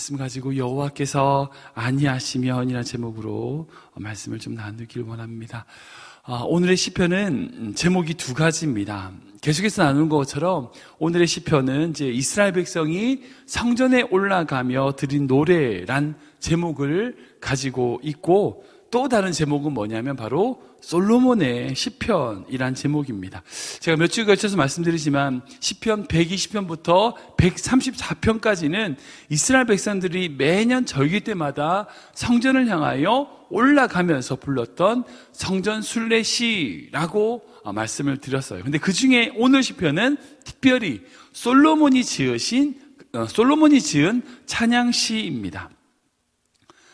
말씀 가지고 여호와께서 아니하시면이라는 제목으로 말씀을 좀 나누길 원합니다. 아, 오늘의 시편은 제목이 두 가지입니다. 계속해서 나누는 것처럼 오늘의 시편은 이제 이스라엘 백성이 성전에 올라가며 드린 노래란 제목을 가지고 있고 또 다른 제목은 뭐냐면 바로 솔로몬의 시편이란 제목입니다. 제가 몇 주에 걸쳐서 말씀드리지만 시편 120편부터 134편까지는 이스라엘 백성들이 매년 절기 때마다 성전을 향하여 올라가면서 불렀던 성전 순례시라고 말씀을 드렸어요. 근데 그 중에 오늘 시편은 특별히 솔로몬이 지으신 어, 솔로몬이 지은 찬양시입니다.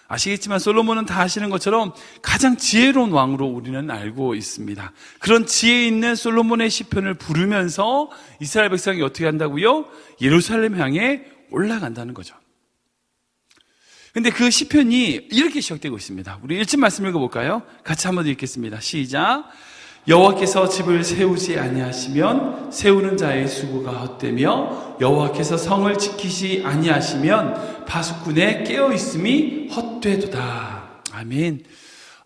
아시겠지만 솔로몬은 다 아시는 것처럼 가장 지혜로운 왕으로 우리는 알고 있습니다. 그런 지혜 있는 솔로몬의 시편을 부르면서 이스라엘 백성이 어떻게 한다고요? 예루살렘 향해 올라간다는 거죠. 근데 그 시편이 이렇게 시작되고 있습니다. 우리 1절 말씀 읽어볼까요? 같이 한번 읽겠습니다. 시작. 여호와께서 집을 세우지 아니하시면 세우는 자의 수고가 헛되며 여호와께서 성을 지키시 아니하시면 파수꾼의 깨어 있음이 헛되도다. 아멘.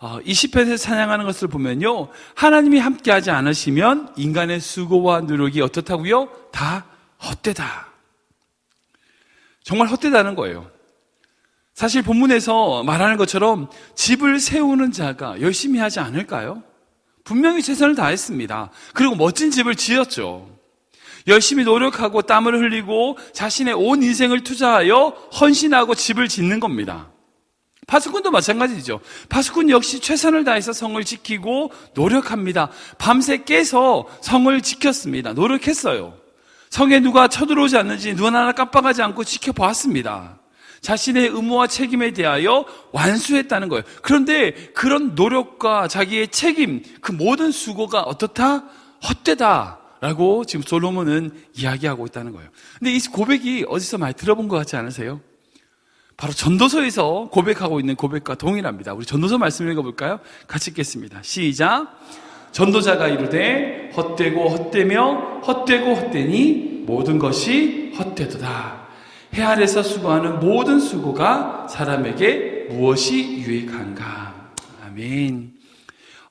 어, 이 시편에서 찬양하는 것을 보면요, 하나님이 함께하지 않으시면 인간의 수고와 노력이 어떻다고요? 다 헛되다. 정말 헛되다는 거예요. 사실 본문에서 말하는 것처럼 집을 세우는 자가 열심히 하지 않을까요? 분명히 최선을 다했습니다. 그리고 멋진 집을 지었죠. 열심히 노력하고 땀을 흘리고 자신의 온 인생을 투자하여 헌신하고 집을 짓는 겁니다. 파수꾼도 마찬가지죠. 파수꾼 역시 최선을 다해서 성을 지키고 노력합니다. 밤새 깨서 성을 지켰습니다. 노력했어요. 성에 누가 쳐들어오지 않는지 눈 하나 깜빡하지 않고 지켜보았습니다. 자신의 의무와 책임에 대하여 완수했다는 거예요. 그런데 그런 노력과 자기의 책임, 그 모든 수고가 어떻다? 헛되다. 라고 지금 솔로몬은 이야기하고 있다는 거예요. 근데 이 고백이 어디서 많이 들어본 것 같지 않으세요? 바로 전도서에서 고백하고 있는 고백과 동일합니다. 우리 전도서 말씀 읽어볼까요? 같이 읽겠습니다. 시작. 전도자가 이르되 헛되고 헛되며 헛되고 헛되니 모든 것이 헛되도다. 해 아래서 수고하는 모든 수고가 사람에게 무엇이 유익한가? 아멘.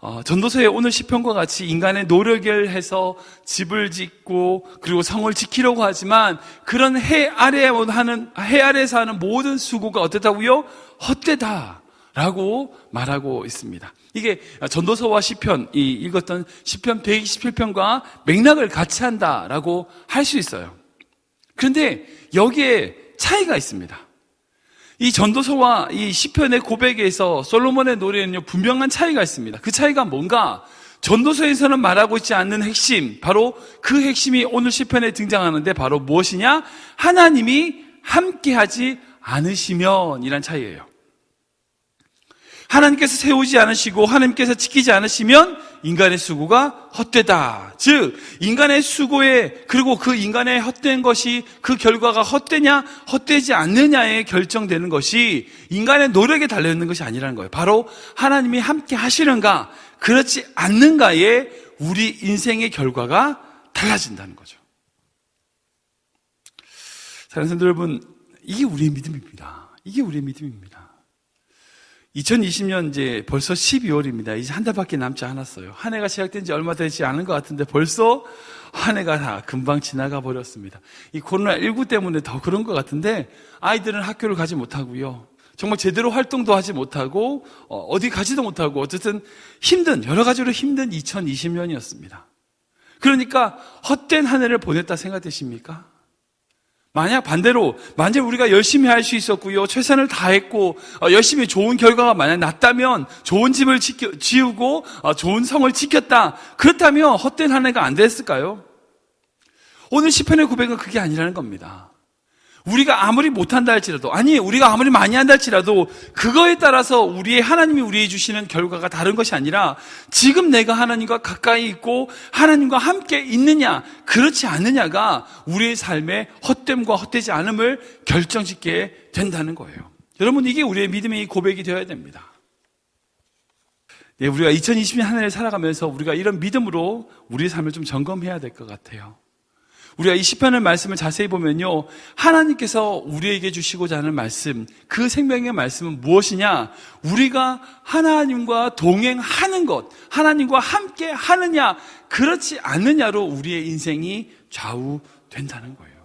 어, 전도서의 오늘 시편과 같이 인간의 노력을 해서 집을 짓고 그리고 성을 지키려고 하지만 그런 해 아래 하는 해 아래에서 하는 모든 수고가 어떻다고요? 헛되다라고 말하고 있습니다. 이게 전도서와 시편 이 읽었던 시편 127편과 맥락을 같이 한다라고 할 수 있어요. 그런데 여기에 차이가 있습니다. 이 전도서와 이 시편의 고백에서 솔로몬의 노래는요 분명한 차이가 있습니다. 그 차이가 뭔가 전도서에서는 말하고 있지 않는 핵심, 바로 그 핵심이 오늘 시편에 등장하는데 바로 무엇이냐? 하나님이 함께하지 않으시면이란 차이예요. 하나님께서 세우지 않으시고 하나님께서 지키지 않으시면 인간의 수고가 헛되다. 즉, 인간의 수고에, 그리고 그 인간의 헛된 것이 그 결과가 헛되냐, 헛되지 않느냐에 결정되는 것이 인간의 노력에 달려있는 것이 아니라는 거예요. 바로 하나님이 함께 하시는가, 그렇지 않는가에 우리 인생의 결과가 달라진다는 거죠. 사랑하는 여러분, 이게 우리의 믿음입니다. 이게 우리의 믿음입니다. 2020년 이제 벌써 12월입니다. 이제 한 달밖에 남지 않았어요. 한 해가 시작된 지 얼마 되지 않은 것 같은데 벌써 한 해가 다 금방 지나가 버렸습니다. 이 코로나19 때문에 더 그런 것 같은데 아이들은 학교를 가지 못하고요. 정말 제대로 활동도 하지 못하고 어, 디 가지도 못하고 어쨌든 힘든 여러 가지로 힘든 2020년이었습니다. 그러니까 헛된 한 해를 보냈다 생각되십니까? 만약 반대로 만약 우리가 열심히 할 수 있었고요 최선을 다했고 어, 열심히 좋은 결과가 만약 났다면 좋은 집을 지켜, 지우고 어, 좋은 성을 지켰다 그렇다면 헛된 한 해가 안 됐을까요? 오늘 시편의 고백은 그게 아니라는 겁니다. 우리가 아무리 못한다 할지라도, 아니, 우리가 아무리 많이 한다 할지라도, 그거에 따라서 우리의 하나님이 우리에게 주시는 결과가 다른 것이 아니라, 지금 내가 하나님과 가까이 있고, 하나님과 함께 있느냐, 그렇지 않느냐가 우리의 삶의 헛됨과 헛되지 않음을 결정짓게 된다는 거예요. 여러분, 이게 우리의 믿음의 고백이 되어야 됩니다. 네, 우리가 2020년 한 해를 살아가면서 우리가 이런 믿음으로 우리의 삶을 좀 점검해야 될 것 같아요. 우리가 이 시편의 말씀을 자세히 보면요. 하나님께서 우리에게 주시고자 하는 말씀, 그 생명의 말씀은 무엇이냐? 우리가 하나님과 동행하는 것, 하나님과 함께 하느냐, 그렇지 않느냐로 우리의 인생이 좌우된다는 거예요.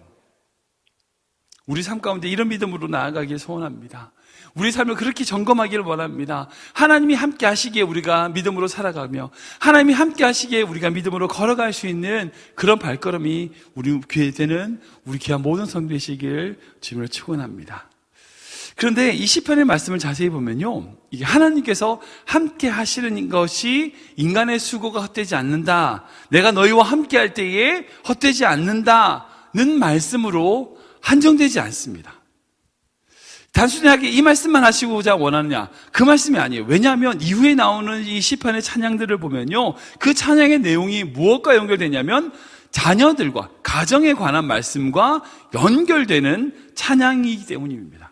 우리 삶 가운데 이런 믿음으로 나아가길 소원합니다. 우리 삶을 그렇게 점검하기를 원합니다. 하나님이 함께 하시기에 우리가 믿음으로 살아가며 하나님이 함께 하시기에 우리가 믿음으로 걸어갈 수 있는 그런 발걸음이 우리 귀에 되는 우리 귀한 모든 성도되시길 주님을 축원합니다. 그런데 이 시편의 말씀을 자세히 보면요. 이게 하나님께서 함께 하시는 것이 인간의 수고가 헛되지 않는다. 내가 너희와 함께 할 때에 헛되지 않는다는 말씀으로 한정되지 않습니다. 단순하게 이 말씀만 하시고자 원하느냐? 그 말씀이 아니에요. 왜냐하면 이후에 나오는 이 시편의 찬양들을 보면요. 그 찬양의 내용이 무엇과 연결되냐면 자녀들과 가정에 관한 말씀과 연결되는 찬양이기 때문입니다.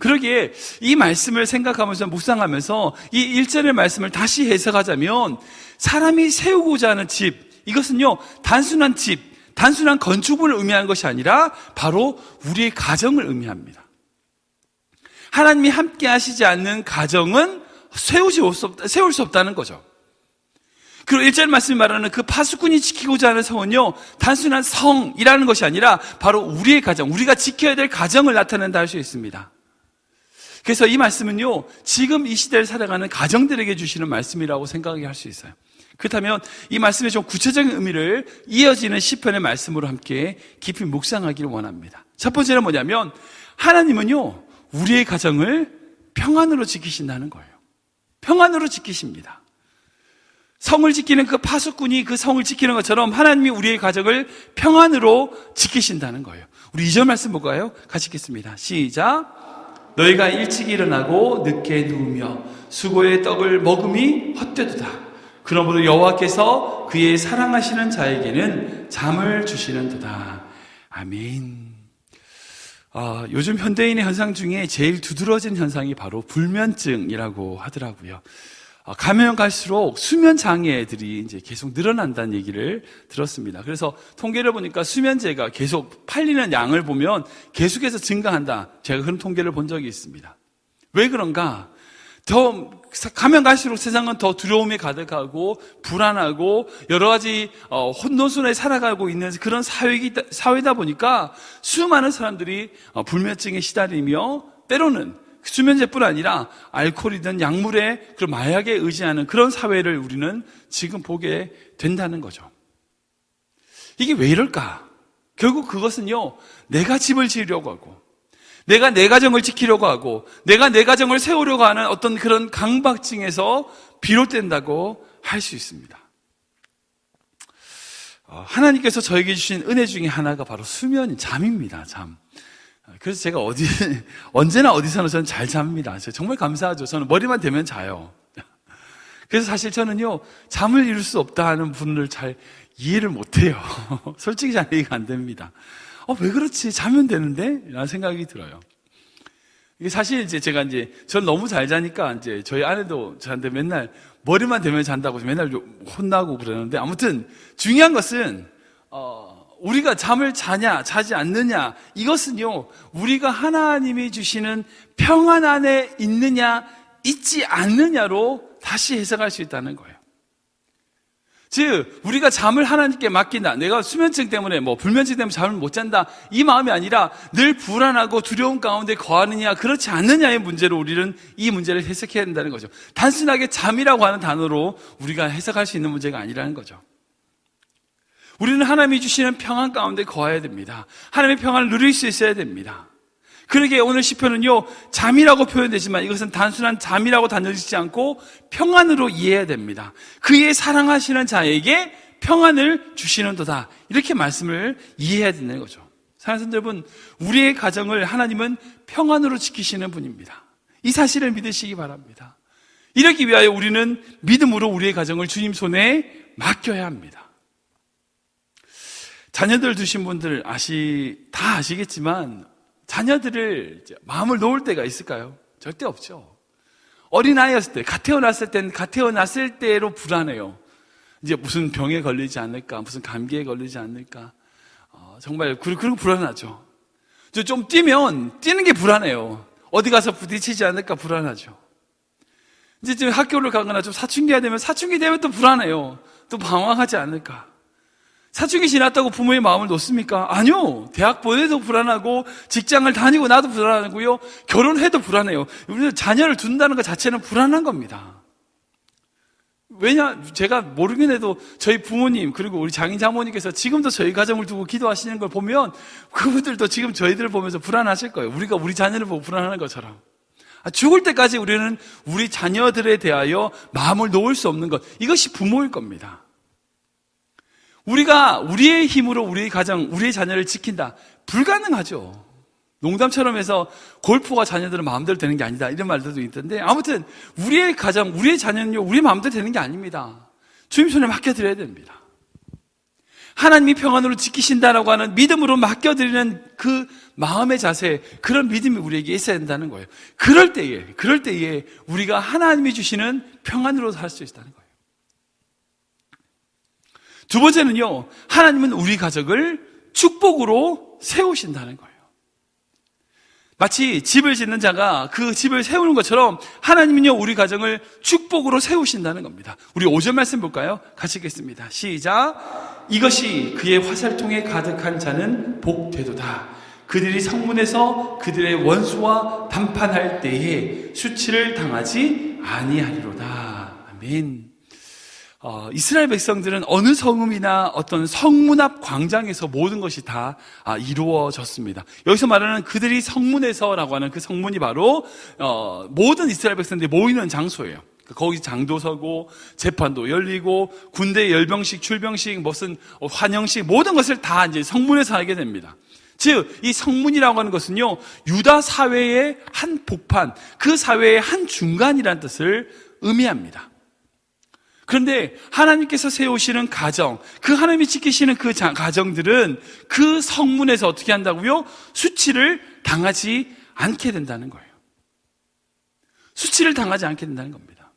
그러기에 이 말씀을 생각하면서 묵상하면서 이 1절의 말씀을 다시 해석하자면 사람이 세우고자 하는 집, 이것은요, 단순한 집, 단순한 건축을 의미하는 것이 아니라 바로 우리의 가정을 의미합니다. 하나님이 함께 하시지 않는 가정은 세우지 수 없다, 세울 수 없다는 거죠. 그리고 일절 말씀이 말하는 그 파수꾼이 지키고자 하는 성은요, 단순한 성이라는 것이 아니라 바로 우리의 가정, 우리가 지켜야 될 가정을 나타낸다 할 수 있습니다. 그래서 이 말씀은요, 지금 이 시대를 살아가는 가정들에게 주시는 말씀이라고 생각하게 할수 있어요. 그렇다면 이 말씀의 좀 구체적인 의미를 이어지는 시편의 말씀으로 함께 깊이 묵상하기를 원합니다. 첫 번째는 뭐냐면 하나님은요, 우리의 가정을 평안으로 지키신다는 거예요. 평안으로 지키십니다. 성을 지키는 그 파수꾼이 그 성을 지키는 것처럼 하나님이 우리의 가정을 평안으로 지키신다는 거예요. 우리 이절 말씀 볼까요? 같이 읽겠습니다. 시작. 너희가 일찍 일어나고 늦게 누우며 수고의 떡을 먹음이 헛되도다. 그러므로 여호와께서 그의 사랑하시는 자에게는 잠을 주시는도다. 아멘. 어, 요즘 현대인의 현상 중에 제일 두드러진 현상이 바로 불면증이라고 하더라고요. 어, 가면 갈수록 수면 장애들이 이제 계속 늘어난다는 얘기를 들었습니다. 그래서 통계를 보니까 수면제가 계속 팔리는 양을 보면 계속해서 증가한다. 제가 그런 통계를 본 적이 있습니다. 왜 그런가? 더 가면 갈수록 세상은 더 두려움에 가득하고 불안하고 여러 가지 어, 혼돈순에 살아가고 있는 그런 사회이다, 사회다 보니까 수많은 사람들이 어, 불면증에 시달리며 때로는 수면제뿐 아니라 알코올이든 약물에 그런 마약에 의지하는 그런 사회를 우리는 지금 보게 된다는 거죠. 이게 왜 이럴까? 결국 그것은요, 내가 집을 지으려고 하고, 내가 내 가정을 지키려고 하고 내가 내 가정을 세우려고 하는 어떤 그런 강박증에서 비롯된다고 할 수 있습니다. 어, 하나님께서 저에게 주신 은혜 중에 하나가 바로 수면, 잠입니다. 잠. 그래서 제가 어디, 언제나 어디서나 저는 잘 잡니다. 정말 감사하죠. 저는 머리만 대면 자요. 그래서 사실 저는요, 잠을 이룰 수 없다 하는 분을 잘 이해를 못 해요. 솔직히 잘 이해가 안 됩니다. 어, 왜 그렇지? 자면 되는데? 라는 생각이 들어요. 이게 사실 이제 제가 이제 전 너무 잘 자니까 이제 저희 아내도 저한테 맨날 머리만 대면 잔다고 맨날 혼나고 그러는데 아무튼 중요한 것은 어, 우리가 잠을 자냐 자지 않느냐 이것은요 우리가 하나님이 주시는 평안 안에 있느냐 있지 않느냐로 다시 해석할 수 있다는 거예요. 즉, 우리가 잠을 하나님께 맡긴다. 내가 수면증 때문에, 뭐, 불면증 때문에 잠을 못 잔다. 이 마음이 아니라 늘 불안하고 두려움 가운데 거하느냐, 그렇지 않느냐의 문제로 우리는 이 문제를 해석해야 된다는 거죠. 단순하게 잠이라고 하는 단어로 우리가 해석할 수 있는 문제가 아니라는 거죠. 우리는 하나님이 주시는 평안 가운데 거해야 됩니다. 하나님의 평안을 누릴 수 있어야 됩니다. 그러게 오늘 시편은요 잠이라고 표현되지만 이것은 단순한 잠이라고 단정짓지 않고 평안으로 이해해야 됩니다. 그의 사랑하시는 자에게 평안을 주시는도다 이렇게 말씀을 이해해야 되는 거죠. 사랑하는 여러분, 우리의 가정을 하나님은 평안으로 지키시는 분입니다. 이 사실을 믿으시기 바랍니다. 이러기 위하여 우리는 믿음으로 우리의 가정을 주님 손에 맡겨야 합니다. 자녀들 두신 분들 아시, 다 아시겠지만, 자녀들을 마음을 놓을 때가 있을까요? 절대 없죠. 어린아이였을 때, 갓 태어났을 때는 갓 태어났을 때로 불안해요. 이제 무슨 병에 걸리지 않을까, 무슨 감기에 걸리지 않을까, 정말 그- 그런 거 불안하죠. 저 좀 뛰면 뛰는 게 불안해요. 어디 가서 부딪히지 않을까 불안하죠. 이제 좀 학교를 가거나 좀 사춘기가 되면 사춘기 되면 또 불안해요. 또 방황하지 않을까. 사춘기 지났다고 부모의 마음을 놓습니까? 아니요. 대학 보내도 불안하고 직장을 다니고 나도 불안하고요. 결혼해도 불안해요. 우리는 자녀를 둔다는 것 자체는 불안한 겁니다. 왜냐, 제가 모르긴 해도 저희 부모님, 그리고 우리 장인 장모님께서 지금도 저희 가정을 두고 기도하시는 걸 보면 그분들도 지금 저희들을 보면서 불안하실 거예요. 우리가 우리 자녀를 보고 불안하는 것처럼. 아, 죽을 때까지 우리는 우리 자녀들에 대하여 마음을 놓을 수 없는 것. 이것이 부모일 겁니다. 우리가 우리의 힘으로 우리의 가정, 우리의 자녀를 지킨다. 불가능하죠. 농담처럼 해서 골프가 자녀들은 마음대로 되는 게 아니다. 이런 말들도 있던데 아무튼 우리의 가정, 우리의 자녀는요, 우리 마음대로 되는 게 아닙니다. 주님 손에 맡겨드려야 됩니다. 하나님이 평안으로 지키신다라고 하는 믿음으로 맡겨드리는 그 마음의 자세, 그런 믿음이 우리에게 있어야 된다는 거예요. 그럴 때에, 그럴 때에 우리가 하나님이 주시는 평안으로 살 수 있다는 거예요. 두 번째는요, 하나님은 우리 가족을 축복으로 세우신다는 거예요. 마치 집을 짓는 자가 그 집을 세우는 것처럼 하나님은요, 우리 가정을 축복으로 세우신다는 겁니다. 우리 5절 말씀 볼까요? 같이 읽겠습니다. 시작. 이것이 그의 화살통에 가득한 자는 복되도다. 그들이 성문에서 그들의 원수와 담판할 때에 수치를 당하지 아니하리로다. 아멘. 어, 이스라엘 백성들은 어느 성읍이나 어떤 성문 앞 광장에서 모든 것이 다 아, 이루어졌습니다. 여기서 말하는 그들이 성문에서라고 하는 그 성문이 바로 어, 모든 이스라엘 백성들이 모이는 장소예요. 거기 장도 서고 재판도 열리고 군대 열병식, 출병식, 무슨 환영식 모든 것을 다 이제 성문에서 하게 됩니다. 즉, 이 성문이라고 하는 것은요, 유다 사회의 한 복판, 그 사회의 한 중간이라는 뜻을 의미합니다. 그런데 하나님께서 세우시는 가정, 그 하나님이 지키시는 그 자- 가정들은 그 성문에서 어떻게 한다고요? 수치를 당하지 않게 된다는 거예요. 수치를 당하지 않게 된다는 겁니다.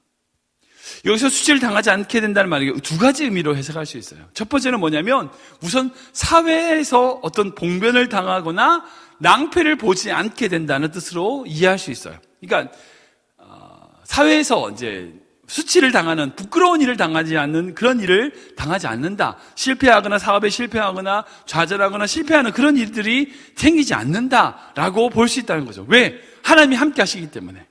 여기서 수치를 당하지 않게 된다는 말이 두 가지 의미로 해석할 수 있어요. 첫 번째는 뭐냐면 우선 사회에서 어떤 봉변을 당하거나 낭패를 보지 않게 된다는 뜻으로 이해할 수 있어요. 그러니까 어, 사회에서 이제 수치를 당하는 부끄러운 일을 당하지 않는 그런 일을 당하지 않는다. 실패하거나 사업에 실패하거나 좌절하거나 실패하는 그런 일들이 생기지 않는다라고 볼 수 있다는 거죠. 왜? 하나님이 함께 하시기 때문에.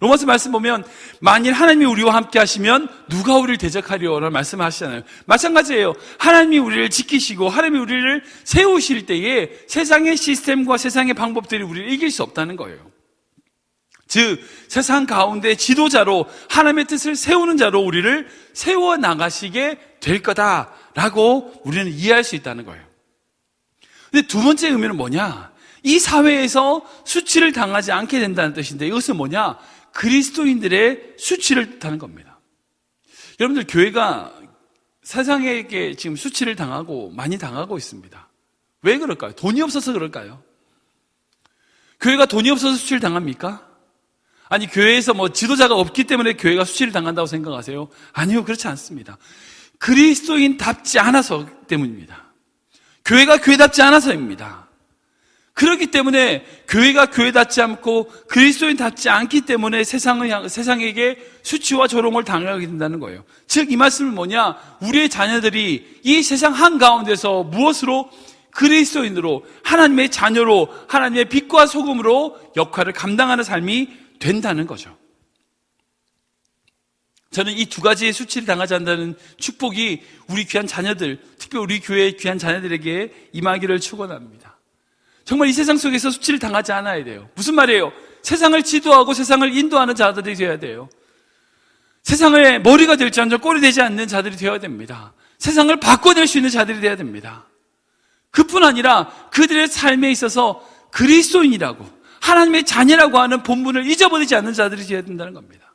로마서 말씀 보면 만일 하나님이 우리와 함께 하시면 누가 우리를 대적하리오라는 말씀을 하시잖아요. 마찬가지예요. 하나님이 우리를 지키시고 하나님이 우리를 세우실 때에 세상의 시스템과 세상의 방법들이 우리를 이길 수 없다는 거예요. 즉 세상 가운데 지도자로 하나님의 뜻을 세우는 자로 우리를 세워 나가시게 될 거다라고 우리는 이해할 수 있다는 거예요. 근데 두 번째 의미는 뭐냐? 이 사회에서 수치를 당하지 않게 된다는 뜻인데 이것은 뭐냐? 그리스도인들의 수치를 뜻하는 겁니다. 여러분들 교회가 세상에게 지금 수치를 당하고 많이 당하고 있습니다. 왜 그럴까요? 돈이 없어서 그럴까요? 교회가 돈이 없어서 수치를 당합니까? 아니 교회에서 뭐 지도자가 없기 때문에 교회가 수치를 당한다고 생각하세요? 아니요 그렇지 않습니다. 그리스도인답지 않아서 때문입니다. 교회가 교회답지 않아서입니다. 그렇기 때문에 교회가 교회답지 않고 그리스도인답지 않기 때문에 세상을 향, 세상에게 수치와 조롱을 당하게 된다는 거예요. 즉 이 말씀은 뭐냐? 우리의 자녀들이 이 세상 한 가운데서 무엇으로 그리스도인으로 하나님의 자녀로 하나님의 빛과 소금으로 역할을 감당하는 삶이 된다는 거죠. 저는 이 두 가지의 수치를 당하지 않는다는 축복이 우리 귀한 자녀들, 특히 우리 교회의 귀한 자녀들에게 임하기를 축원합니다. 정말 이 세상 속에서 수치를 당하지 않아야 돼요. 무슨 말이에요? 세상을 지도하고 세상을 인도하는 자들이 되어야 돼요. 세상의 머리가 될지 않죠 꼴이 되지 않는 자들이 되어야 됩니다. 세상을 바꿔낼 수 있는 자들이 되어야 됩니다. 그뿐 아니라 그들의 삶에 있어서 그리스도인이라고 하나님의 자녀라고 하는 본분을 잊어버리지 않는 자들이 되어야 된다는 겁니다.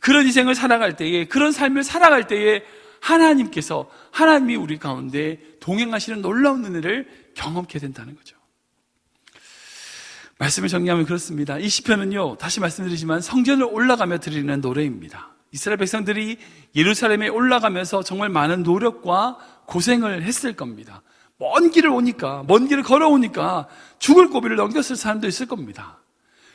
그런 인생을 살아갈 때에 그런 삶을 살아갈 때에 하나님께서 하나님이 우리 가운데 동행하시는 놀라운 은혜를 경험케 된다는 거죠. 말씀을 정리하면 그렇습니다. 이 시편은요, 다시 말씀드리지만 성전을 올라가며 드리는 노래입니다. 이스라엘 백성들이 예루살렘에 올라가면서 정말 많은 노력과 고생을 했을 겁니다. 먼 길을 오니까, 먼 길을 걸어오니까 죽을 고비를 넘겼을 사람도 있을 겁니다.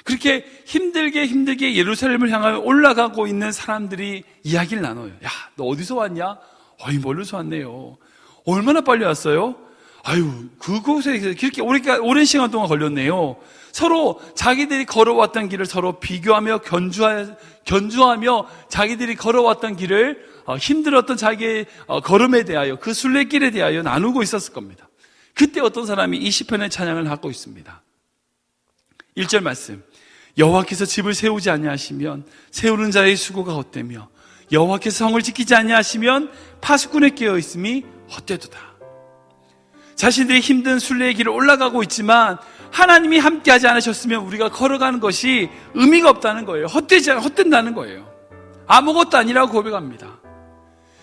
그렇게 힘들게 힘들게 예루살렘을 향하여 올라가고 있는 사람들이 이야기를 나눠요. 야, 너 어디서 왔냐? 어이, 멀리서 왔네요. 얼마나 빨리 왔어요? 아유, 그곳에 그렇게 오래, 오랜 시간 동안 걸렸네요. 서로 자기들이 걸어왔던 길을 서로 비교하며 견주하, 견주하며 자기들이 걸어왔던 길을 어, 힘들었던 자기의 어, 걸음에 대하여 그 순례길에 대하여 나누고 있었을 겁니다. 그때 어떤 사람이 이 시편의 찬양을 하고 있습니다. 1절 말씀. 여호와께서 집을 세우지 아니하시면 세우는 자의 수고가 헛되며 여호와께서 성을 지키지 아니하시면 파수꾼에 깨어 있음이 헛되도다. 자신들이 힘든 순례의 길을 올라가고 있지만 하나님이 함께하지 않으셨으면 우리가 걸어가는 것이 의미가 없다는 거예요. 헛되지 헛된다는 거예요. 아무것도 아니라고 고백합니다.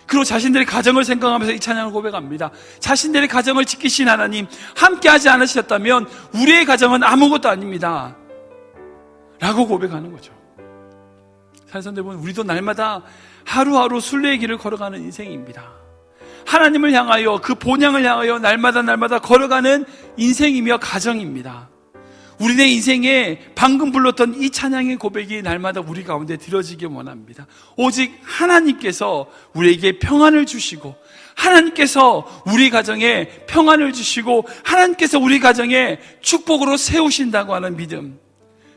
그리고 자신들의 가정을 생각하면서 이 찬양을 고백합니다. 자신들의 가정을 지키신 하나님 함께하지 않으셨다면 우리의 가정은 아무것도 아닙니다. 라고 고백하는 거죠. 사실상 보면 우리도 날마다 하루하루 순례의 길을 걸어가는 인생입니다. 하나님을 향하여 그 본향을 향하여 날마다 날마다 걸어가는 인생이며 가정입니다. 우리네 인생에 방금 불렀던 이 찬양의 고백이 날마다 우리 가운데 들어지기 원합니다. 오직 하나님께서 우리에게 평안을 주시고 하나님께서 우리 가정에 평안을 주시고 하나님께서 우리 가정에 축복으로 세우신다고 하는 믿음.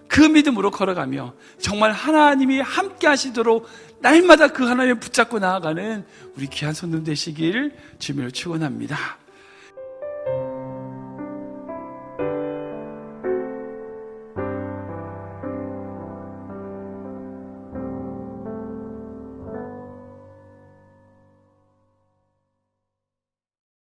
그 믿음으로 걸어가며 정말 하나님이 함께 하시도록 날마다 그 하나님을 붙잡고 나아가는 우리 귀한 손님 되시길 주님을 축원합니다.